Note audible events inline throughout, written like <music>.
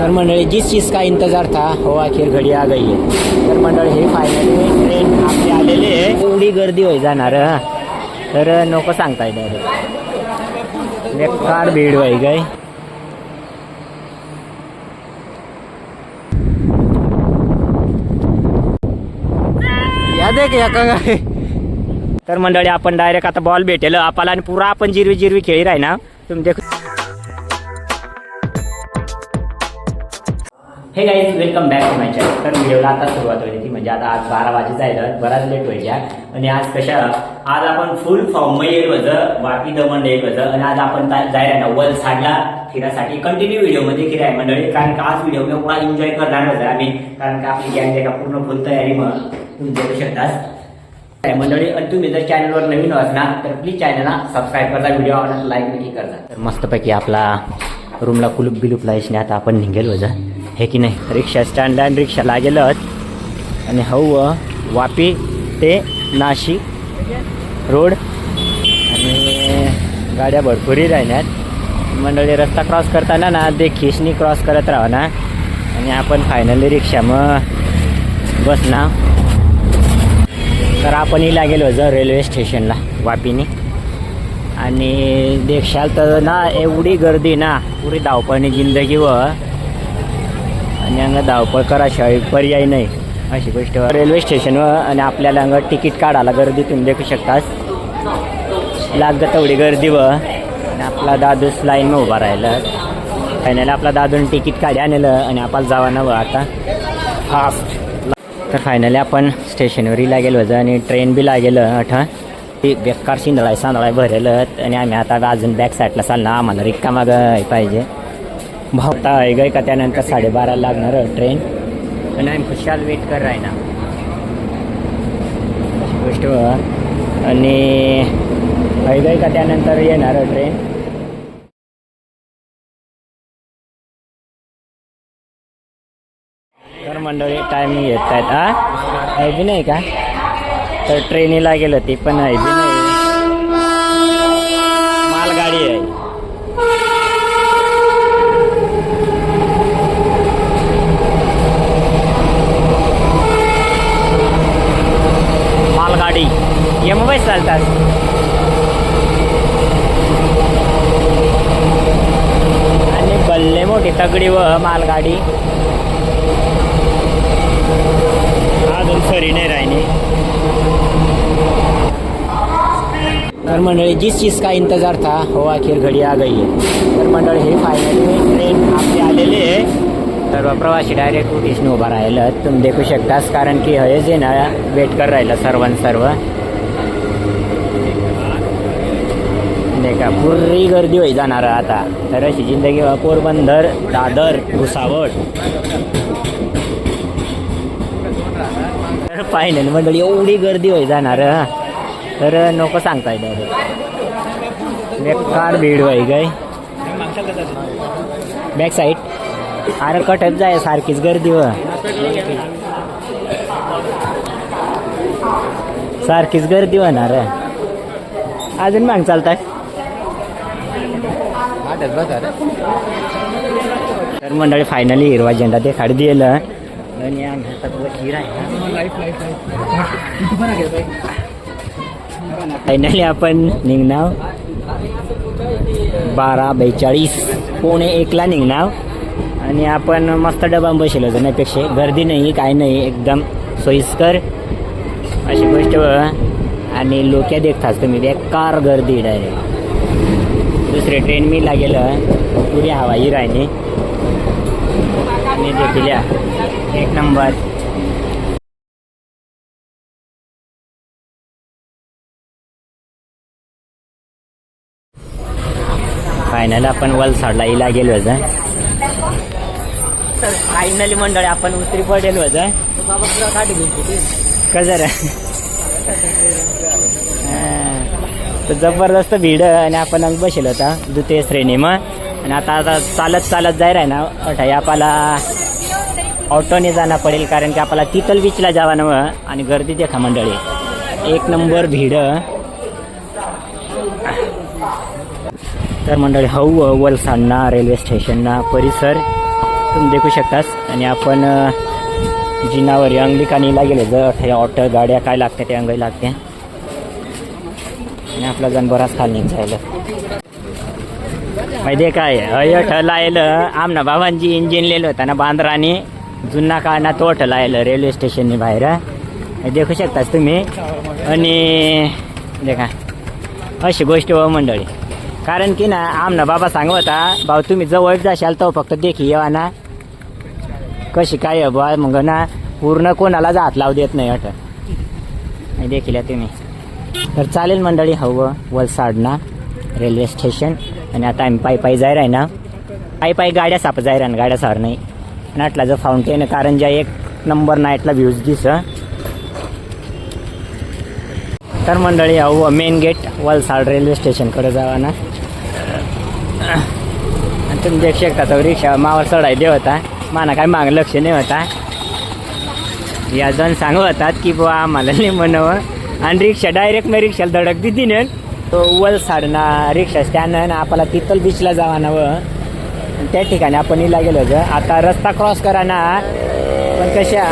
तर मंडळी जिस चीज का इंतजार था हो अखेर घडी आ गई तर मंडळी हे फायनली ट्रेन आपली आलेली आहे. एवढी गर्दी होई जाणार तर नको सांगता येईल बेकार भीड व्हाय गई. या दे या का तर मंडळी आपण डायरेक्ट आता बॉल भेटेल. आपाला आणि पुरा आपण जिरवी जिरवी खेळी राही ना तुम्ही देख हे guys welcome back to my channel तर व्हिडिओला आता सुरुवात होईल. ती म्हणजे आता आज बारा वाजे जायला बराच लेट व्हायच्या आणि आज कशा आज आपण फुल फॉर्म येईल वज वापी दमंड येईल वज आणि आज आपण जायला नव्वद साडला फिरासाठी कंटिन्यू व्हिडिओमध्ये फिराय मंडळी. कारण का आज व्हिडिओ मी पुन्हा एन्जॉय करणार होतं आम्ही कारण का आपली गॅंग एका पूर्ण फुल तयारी मग तुम्ही बघू शकतास. काय मंडळी आणि तुम्ही जर चॅनलवर नवीन असणार तर प्लीज चॅनलला सबस्क्राईब करता व्हिडिओ आवडला लाईक नक्की करता तर मस्तपैकी आपला रूमला कुलूप बिलूप नाही आता आपण निघेल वजा. हे की नाही? रिक्षा स्टँडला आणि रिक्षा लागेलच आणि हवं वापी ते नाशिक रोड। आणि गाड्या भरपूरही राहण्यात मंडळी रस्ता क्रॉस करताना ना ते खिसनी क्रॉस करत राहा ना आणि आपण फायनली रिक्षा मग बस ना तर आपणही लागेल होतं रेल्वे स्टेशनला वापीने। आणि देखशाल तर ना एवढी गर्दी ना पुरी धावपळणी जिंदगी व आणि अंग धावपळ कराशिवाय पर्याय नाही अशी गोष्ट. रेल्वे स्टेशनवर आणि आपल्याला अंग तिकीट काढायला गर्दी तुम्ही देखू शकतास. लागत तेवढी गर्दी व आणि आपला दादूस लाईन उभा राहिला. फायनल आपला दादून तिकीट काढी आणलं आणि आपल्याला जावा नवं आता. फास्ट तर फायनली आपण स्टेशनवरही लागेल होतं आणि ट्रेन बी लागेल अठा. ती बेकार शिंदळाय सांदळाय भरेल आणि आम्ही आता अजून बॅक साईडला चालणार. आम्हाला रिक्का माग पाहिजे. भावता आहे गाय का त्यानंतर साडेबाराला लागणार ट्रेन आणि आम्ही खुशाल वेट कर राही ना गोष्ट आणि आहे का त्यानंतर येणार ट्रेन तर मंडळी टायमिंग येत आहेत हा? आहे बी नाही का? तर ट्रेनीला गेलं ती पण आहे बी नाही. मालगाडी आहे. गाडी. ये मोबाईल चालतात. आणि बल्ले मोठी तगडी व मालगाडी. अजून सरी नाही राहिली. तर मंडळी जिस चीज का इंतजार था? हो अखेर घडी आ गई है तर मंडळी हे फायनली ट्रेन आपली आलेली आहे. सर्व प्रवासी डायरेक्ट उठीसने उभा राहिलं. तुम्ही देखू शकतास कारण की हे जे ना वेट कर राहिलं सर्वां सर्व. नाही का पुरी गर्दी होई जाणार आता. तर अशी जिंदगी पोरबंदर दादर भुसावळ. तर फायनल मंडळी एवढी गर्दी होई जाणार तर नको सांगता येईल बेकार भीड होई गाय बॅक साईड अरे कटत जाय सारखीच गर्दी व सारखीच गर्दी होणार अजून माग चालतात तर मंडळी फायनली हिरवा झेंडा ते खाडी दिलं आणि फायनली आपण निघणार. बारा बेचाळीस. पोणे एकला निघणार. आणि आपण मस्त डबा बसेल होतो त्यापेक्षा गर्दी नाही काय नाही एकदम सोयीस्कर. अशी गोष्ट आणि लोक देखताच तुम्ही बेकार गर्दी डायरेक्ट दुसरे ट्रेन मी लागेल पुरी हवाई राहिली आणि देखील एक नंबर. फायनल आपण वलसाडला इला गेलो होतं. तर फायनली मंडळी आपण उतरी पडेल होतं कसं रे? तर जबरदस्त भीड आणि आपण अंग बसेल होता द्वितीय श्रेणी मग आणि आता आता चालत चालत जाय राय ना. अठाई आपल्याला ऑटोने जाणं पडेल कारण की आपल्याला तिथल बीचला जावा ना आणि गर्दी देखा मंडळी. एक नंबर भीड. तर मंडळी हऊ वलसाडना रेल्वे स्टेशनना परिसर. तुम्ही देखू शकतास. आणि आपण जिनावर अंगलिकानीला गेले. जर हे ऑटो गाड्या काय लागते ते अंगाई लागते. आणि आपला जण बराच खाल निघायला माहिती काय? अयठ लायलं. आमना बाबांची इंजिन लिहिलं होतं ना बांद्राने. जुना काळना तोठ लायलं रेल्वे स्टेशननी बाहेर. देखू शकतास तुम्ही. आणि देखा अशी गोष्ट व मंडळी. कारण की ना आमना बाबा सांगत होता भाऊ तुम्ही जवळ जाशाल तर फक्त देखी येवा ना. कशी काय बा बुवा? मग ना पूर्ण कोणालाच हात लावू देत नाही अट देखील तुम्ही. तर चालेल मंडळी हो हवं वलसाड ना रेल्वे स्टेशन. आणि आता आम्ही पायी पायी जाय राही ना. पायी पायी गाड्या साप जाय राही गाड्या सार नाही नाटला जो फाउंटेन कारण ज्या एक नंबर नाईटला व्ह्यूज दिस. तर मंडळी हवं मेन गेट वलसाड रेल्वे स्टेशनकडे जावा ना. आणि तुम्ही देख शकता तो रिक्षा मावर चढाय दे होता. माना काय माग लक्ष नाही होता. या जण सांगू होतात की बुवा आम्हाला नाही म्हणावं. आणि रिक्षा डायरेक्ट मी रिक्षाला धडक दिली ना तो वलसाड ना रिक्षा स्टँड ना आपल्याला तिथल बीचला जावा ना व. आणि त्या ठिकाणी आपण इला गेलो होतं. आता रस्ता क्रॉस करा ना. पण कशा?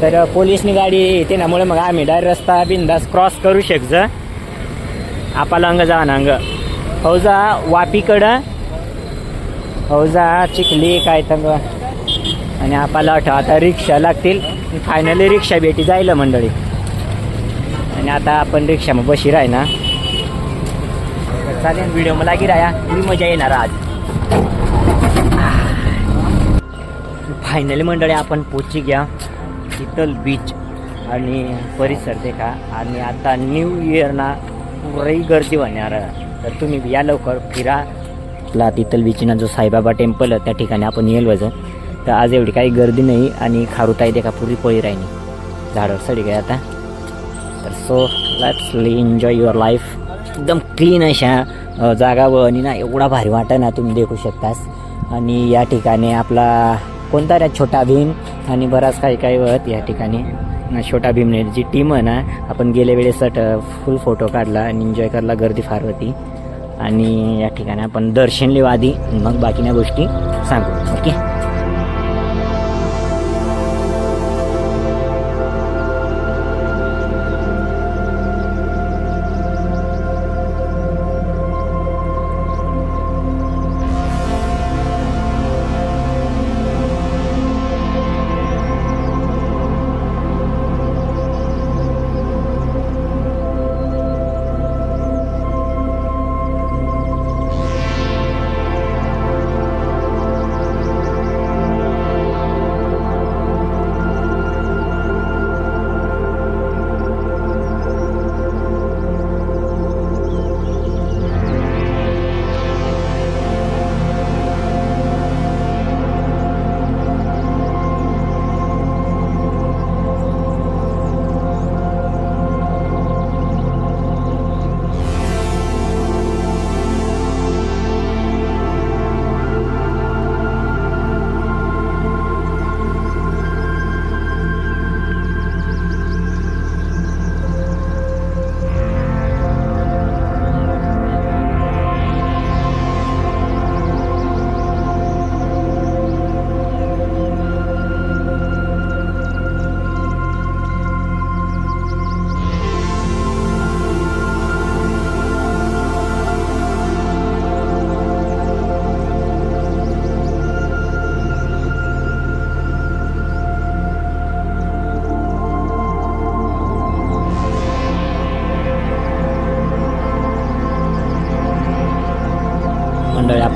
तर पोलिसनी गाडी येते ना मुळे मग आम्ही डायरेक्ट रस्ता बिंदास क्रॉस करू शकज. आपाला अंग जा ना अंग हो जा वापीकडं. फौजा हो चिखली काय तंग आणि आपाला आठव आता रिक्षा लागतील. फायनली रिक्षा भेटी जायला मंडळी. आणि आता आपण रिक्षा मग बशी राह ना चालेल व्हिडिओ मला लागी राहा मी मजा येणार आज. फायनली मंडळी आपण पोची घ्या शीतल बीच आणि परिसर देखा. आणि आता न्यू इयरना पुरही गर्दी होणार तर तुम्ही या लवकर फिरा. ला तिथल बीचना जो साईबाबा टेम्पल आहे त्या ठिकाणी आपण येईल वजन. तर आज एवढी काही गर्दी नाही आणि खारुताई देखा पुरी पळी राहिनी झाडं सडी काय आता. तर so let's enjoy your life एकदम क्लीन अशा जागा व आणि ना एवढा भारी वाटा ना तुम्ही देखू शकतास. आणि या ठिकाणी आपला कोणता रे छोटा भीम? आणि बराच काही काही वत या ठिकाणी. छोटा भीमनेर जी टीम आहे ना आपण गेल्या वेळेस फुल फोटो काढला आणि एन्जॉय करायला गर्दी फार होती. आणि या ठिकाणी आपण दर्शन लिहू आधी मग बाकीच्या गोष्टी सांगू.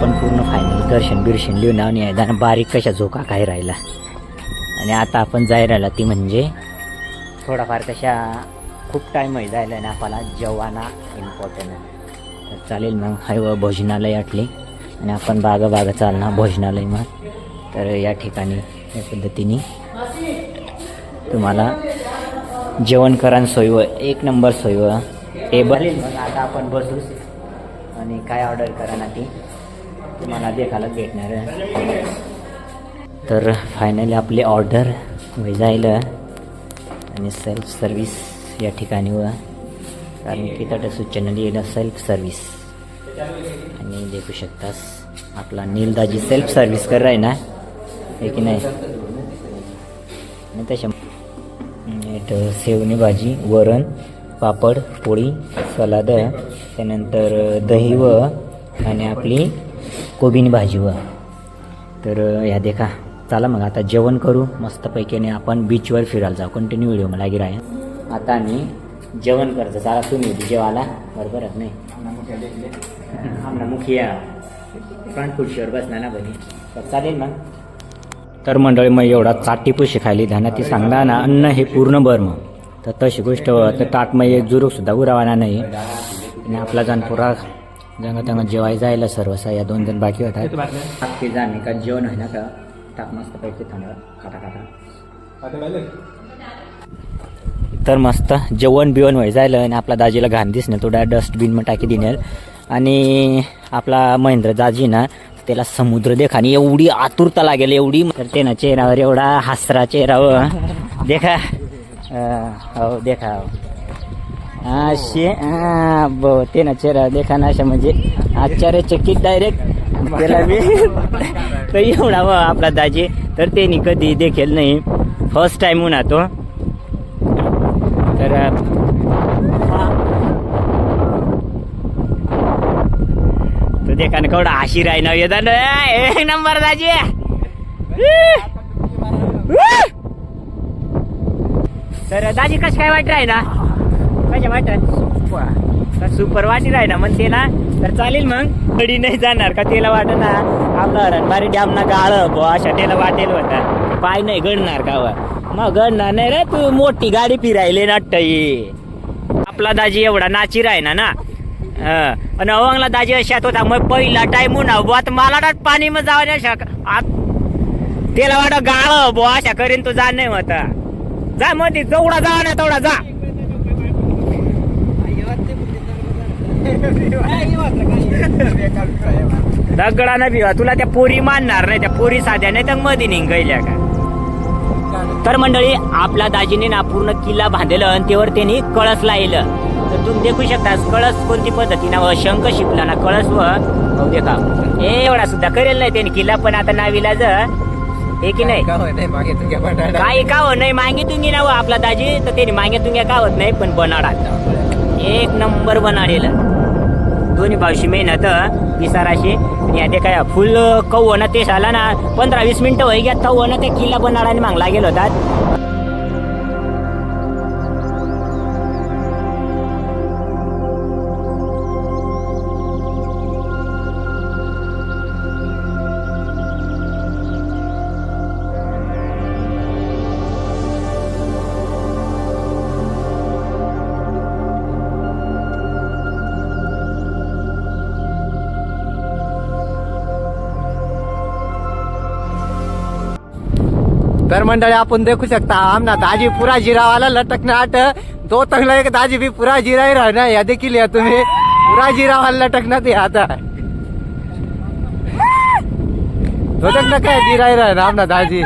आपण पूर्ण फायनल दर्शन बिर्शन लिहून आणि आहे बारीक कशा झोका काय राहिला. आणि आता आपण जाय राहिला ती म्हणजे थोडाफार कशा खूप टाईम आहे जायला आणि आपल्याला जेवाना इम्पॉर्टंट आहे. तर चालेल मग हाय व भोजनालय आटली. आणि आपण बागा बागा चालणार भोजनालय मग. तर या ठिकाणी या पद्धतीने तुम्हाला जेवण करान सोयव एक नंबर सोयव. टेबल मग आता आपण बसू. आणि काय ऑर्डर करा ना ती? तुम्हाला देखायला भेटणार आहे. तर फायनली आपली ऑर्डर जाईल आणि सेल्फ सर्विस या ठिकाणी व कारण की त्या सूचना लिहिलं सेल्फ सर्विस आणि देखू शकतास आपला नीलदाजी सेल्फ सर्विस कर आहे ना? आहे की नाही? आणि त्याच्या नीट सेवणी भाजी वरण पापड पोळी सलाद त्यानंतर दही व आणि आपली कोबीन भाजीवर. तर ह्या देखा. चला मग आता जेवण करू. मस्तपैकी आणि आपण बीचवर फिरायला जाऊ. कंटिन्यू व्हिडिओ मला गिरा आता आम्ही जेवण करतो. चला तुम्ही जेवायला. बरोबर आहे नाही? आमना मुखिया फ्रंट खुर्शीवर बसणार ना बनी तर चालेल मग. तर मंडळी मग एवढा चाटी पुशी खायली. धाना ती सांगणार ना अन्न हे पूर्ण बर मग. तर तशी गोष्ट तर ताटमय एक जुरूक सुद्धा उरावाना नाही. आणि आपला जाण पुरा जंग तंग जेवाय जायला सर्व या दोन जण बाकी होतात. ते जाणे का? जेवण आहे ना का? टाक मस्त पैकी थंड खाता खाता. तर मस्त जेवण बिवण व्हाय जायलं आणि आपला दाजीला घाण दिसणं थोडा डस्टबिन मग टाकी दिनेल आणि आपला महेंद्र दाजी ना त्याला समुद्र देख आणि एवढी आतुरता लागेल एवढी तर ते ना चेहऱ्यावर एवढा हासरा चेहरा हो. देखा. हो देखा हो. असे हा, ब ते ना चेहरा देखा ना अशा म्हणजे. आश्चर्यचकित डायरेक्ट त्याला मी <laughs> तर एवढा व आपला दाजी. तर त्यांनी कधी देखील नाही. फर्स्ट टाइम होणार तो तर तो देखा ना केवढा आशिर आहे ना. येतात एक नंबर दाजी. <laughs> तर दाजी कस काय वाटत आहे ना कशा वाटत सुपर. वाटी राही ना मग ते ना तर चालेल मग. कडी नाही जाणार का त्याला वाट ना. आपला रणबारी डॅम ना गाळ अशा त्याला वाटेल होता. पाय नाही गडणार का मग गडणार नाही रे तू मोठी गाडी फिरायले नाट्य आपला दाजी एवढा नाची राही ना ना. आणि अवंगला दाजी अशात होता मग पहिला टाइम ना बुवा तर मला पाणी मग जावं नाही शक आत- त्याला वाटत गाळ बुवा अशा करीन तू जा नाही होता. जा मग ती जेवढा जा ना तेवढा जा. <laughs> दगडा ना भिवा. तुला त्या पोरी मानणार नाही त्या पोरी साध्या नाही तर मध्ये निघायल्या का? तर मंडळी आपला दाजीने ना पूर्ण किल्ला बांधलेलं आणि त्यावर त्यांनी कळस लायलं. तर तुम्ही देखू शकता कळस कोणती पद्धतीनं? शंख शिकला ना कळस व हो देखा. एवढा सुद्धा करेल नाही त्यांनी किल्ला पण आता नावीला ज हे की नाही? काही का हो नाही मागे तुम्ही ना व आपला दाजी. तर त्यांनी मागे तुम्ही का होत नाही पण बनाडा. एक नंबर बनाडेलं. दोन्ही भावशी मेहनत विसाराशी आणि ते काय फुल कौ होणं ते झाला ना पंधरा वीस मिनटं वय घ्या तव होणं ते किल्ला बनाडाने मागला गेलो होतात. तर मंडळी आपण देखू शकता आमना दाजी पुरा जिरावाला लटकनाट दो तंगला एक दाजी बी पुरा जिराई राहणार या देखील या तुम्ही. पुरा जिरावाला लटकणार ते आता. लटकना काय जिराई राहणार आमना दाजी?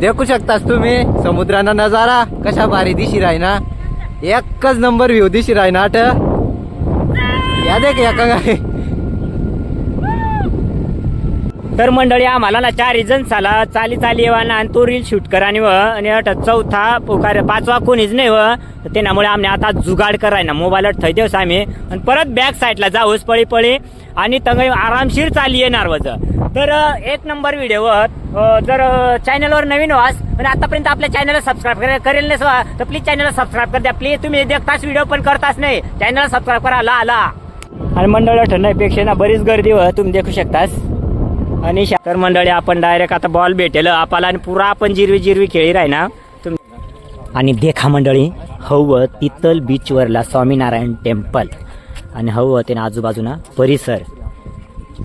देखू शकतास तुम्ही समुद्राना नजारा कशा भारी दिशी राहीना एकच नंबर व्ह्यू दिशी राहीना आठ या देख या का तर मंडळी आम्हाला ना चार जण चाला चाली चाली येवाना आणि तो रील शूट करा आणि व. आणि अट चौथा पुकार पाचवा कोणीच नाही व. त्यामुळे आम्ही आता जुगाड कराय ना. मोबाईलवर थै देऊस आम्ही. आणि परत बॅक साईडला जाऊस पळी पळी आणि तंग आरामशीर चाली येणार वज तर एक नंबर व्हिडिओवर जर चॅनलवर नवीन व्हास आणि आतापर्यंत आपल्या चॅनलला सबस्क्राईब करेल नसवा तर प्लीज चॅनलला सबस्क्राईब कर द्या. प्लीज तुम्ही देखताच व्हिडिओ पण करताच नाही. चॅनलला सबस्क्राईब करा ला आला. आणि मंडळ ठरण्यापेक्षा ना बरीच गर्दी व तुम्ही देखू शकतास. आणि शाकर मंडळी आपण डायरेक्ट आता बॉल भेटेल. आपाला आणि पुरा आपण जिरवी जिरवी खेळी राही ना आणि देखा मंडळी हवं तितल बीचवरला स्वामीनारायण टेम्पल आणि हवं ते आजूबाजूना परिसर.